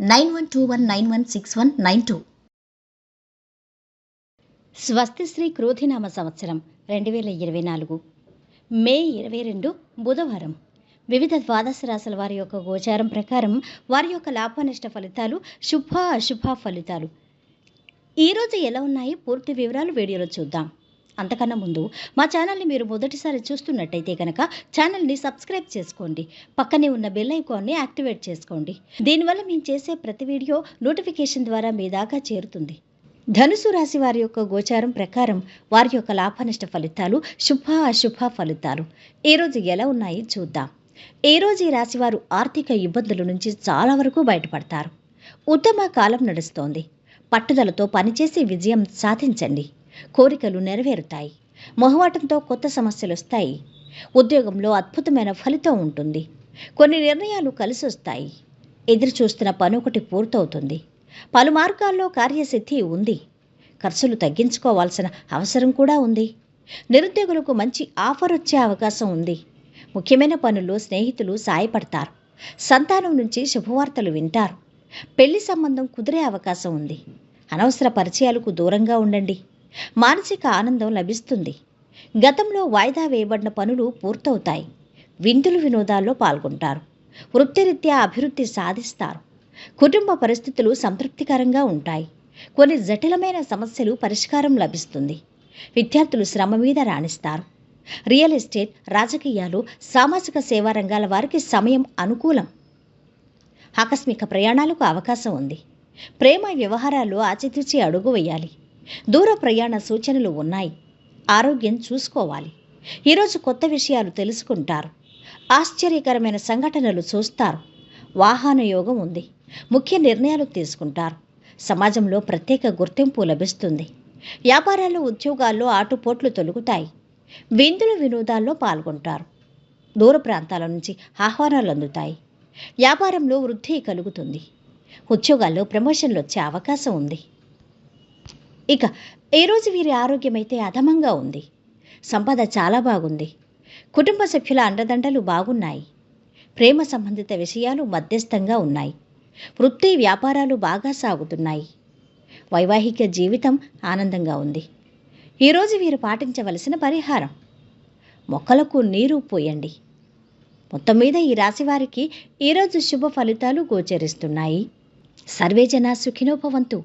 nine one two one nine one six one nine two. స్వస్తిశ్రీ క్రోధినామ సంవత్సరం రెండు వేల ఇరవై నాలుగు. మే ఇరవై రెండు బుధవారం. వివిధ ద్వాదశ రాశుల వారి యొక్క గోచారం ప్రకారం వారి యొక్క లాభనష్ట ఫలితాలు శుభ అశుభ ఫలితాలు ఈరోజు ఎలా ఉన్నాయి? పూర్తి వివరాలు వీడియోలో చూద్దాం. అంతకన్నా ముందు మా ఛానల్ని మీరు మొదటిసారి చూస్తున్నట్టయితే కనుక ఛానల్ని సబ్స్క్రైబ్ చేసుకోండి. పక్కనే ఉన్న బెల్ ఐకాన్ని యాక్టివేట్ చేసుకోండి. దీనివల్ల మేము చేసే ప్రతి వీడియో నోటిఫికేషన్ ద్వారా మీ దాకా చేరుతుంది. ధనుసు రాశి వారి యొక్క గోచారం ప్రకారం వారి యొక్క లాభనష్ట ఫలితాలు శుభ అశుభ ఫలితాలు. ఈరోజు ఎలా ఉన్నాయి చూద్దాం. ఏ రోజు ఈ రాశివారు ఆర్థిక ఇబ్బందుల నుంచి చాలా వరకు బయటపడతారు. ఉత్తమ కాలం నడుస్తోంది. పట్టుదలతో పనిచేసి విజయం సాధించండి. కోరికలు నెరవేరుతాయి. మొహమాటంతో కొత్త సమస్యలు వస్తాయి. ఉద్యోగంలో అద్భుతమైన ఫలితం ఉంటుంది. కొన్ని నిర్ణయాలు కలిసి వస్తాయి. ఎదురు చూస్తున్న పని ఒకటి పూర్తవుతుంది. పలు మార్గాల్లో కార్యసిద్ధి ఉంది. ఖర్చులు తగ్గించుకోవాల్సిన అవసరం కూడా ఉంది. నిరుద్యోగులకు మంచి ఆఫర్ వచ్చే అవకాశం ఉంది. ముఖ్యమైన పనుల్లో స్నేహితులు సాయపడతారు. సంతానం నుంచి శుభవార్తలు వింటారు. పెళ్ళి సంబంధం కుదిరే అవకాశం ఉంది. అనవసర పరిచయాలకు దూరంగా ఉండండి. మానసిక ఆనందం లభిస్తుంది. గతంలో వాయిదా వేయబడిన పనులు పూర్తవుతాయి. విందులు వినోదాల్లో పాల్గొంటారు. వృత్తిరీత్యా అభివృద్ధి సాధిస్తారు. కుటుంబ పరిస్థితులు సంతృప్తికరంగా ఉంటాయి. కొన్ని జటిలమైన సమస్యలు పరిష్కారం లభిస్తుంది. విద్యార్థులు శ్రమ మీద రాణిస్తారు. రియల్ ఎస్టేట్ రాజకీయాలు సామాజిక సేవా రంగాల వారికి సమయం అనుకూలం. ఆకస్మిక ప్రయాణాలకు అవకాశం ఉంది. ప్రేమ వ్యవహారాల్లో ఆచితూచి అడుగు వేయాలి. దూర ప్రయాణ సూచనలు ఉన్నాయి. ఆరోగ్యం చూసుకోవాలి. ఈరోజు కొత్త విషయాలు తెలుసుకుంటారు. ఆశ్చర్యకరమైన సంఘటనలు చూస్తారు. వాహన యోగం ఉంది. ముఖ్య నిర్ణయాలు తీసుకుంటారు. సమాజంలో ప్రత్యేక గుర్తింపు లభిస్తుంది. వ్యాపారాలు ఉద్యోగాల్లో ఆటుపోట్లు తొలుగుతాయి. విందులు వినోదాల్లో పాల్గొంటారు. దూర ప్రాంతాల నుంచి ఆహ్వానాలు అందుతాయి. వ్యాపారంలో వృద్ధి కలుగుతుంది. ఉద్యోగాల్లో ప్రమోషన్లు వచ్చే అవకాశం ఉంది. ఇక ఏ రోజు వీరి ఆరోగ్యం అయితే అధమంగా ఉంది? సంపద చాలా బాగుంది. కుటుంబ సభ్యుల అండదండలు బాగున్నాయి. ప్రేమ సంబంధిత విషయాలు మధ్యస్థంగా ఉన్నాయి. వృత్తి వ్యాపారాలు బాగా సాగుతున్నాయి. వైవాహిక జీవితం ఆనందంగా ఉంది. ఈరోజు వీరు పాటించవలసిన పరిహారం. మొక్కలకు నీరు పోయండి. మొత్తం మీద ఈ రాశి వారికి ఈరోజు శుభ ఫలితాలు గోచరిస్తున్నాయి. సర్వేజన సుఖినోపవంతు